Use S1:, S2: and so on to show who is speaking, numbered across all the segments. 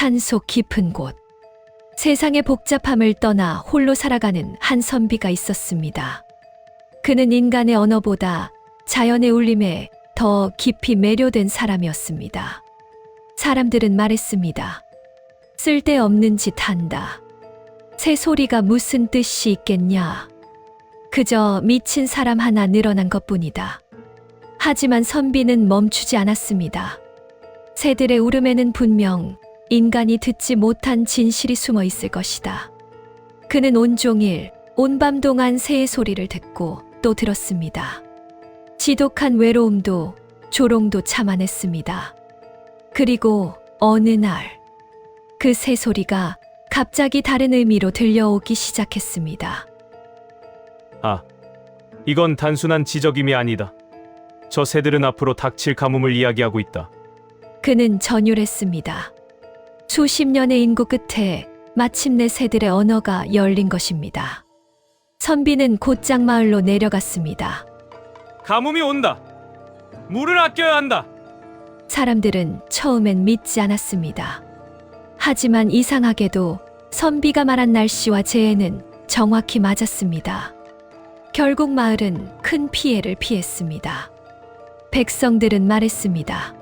S1: 산속 깊은 곳. 세상의 복잡함을 떠나 홀로 살아가는 한 선비가 있었습니다. 그는 인간의 언어보다 자연의 울림에 더 깊이 매료된 사람이었습니다. 사람들은 말했습니다. 쓸데없는 짓 한다. 새 소리가 무슨 뜻이 있겠냐. 그저 미친 사람 하나 늘어난 것 뿐이다. 하지만 선비는 멈추지 않았습니다. 새들의 울음에는 분명 인간이 듣지 못한 진실이 숨어 있을 것이다. 그는 온종일 온밤 동안 새의 소리를 듣고 또 들었습니다. 지독한 외로움도 조롱도 참아냈습니다. 그리고 어느 날, 그 새 소리가 갑자기 다른 의미로 들려오기 시작했습니다.
S2: 아, 이건 단순한 지적임이 아니다. 저 새들은 앞으로 닥칠 가뭄을 이야기하고 있다.
S1: 그는 전율했습니다. 수십 년의 인구 끝에 마침내 새들의 언어가 열린 것입니다. 선비는 곧장 마을로 내려갔습니다.
S2: 가뭄이 온다. 물을 아껴야 한다.
S1: 사람들은 처음엔 믿지 않았습니다. 하지만 이상하게도 선비가 말한 날씨와 재해는 정확히 맞았습니다. 결국 마을은 큰 피해를 피했습니다. 백성들은 말했습니다.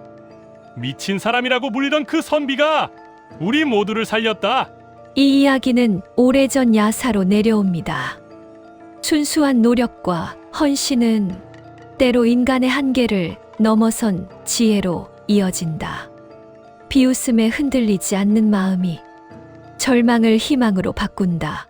S2: 미친 사람이라고 불리던 그 선비가 우리 모두를 살렸다.
S1: 이 이야기는 오래전 야사로 내려옵니다. 순수한 노력과 헌신은 때로 인간의 한계를 넘어선 지혜로 이어진다. 비웃음에 흔들리지 않는 마음이 절망을 희망으로 바꾼다.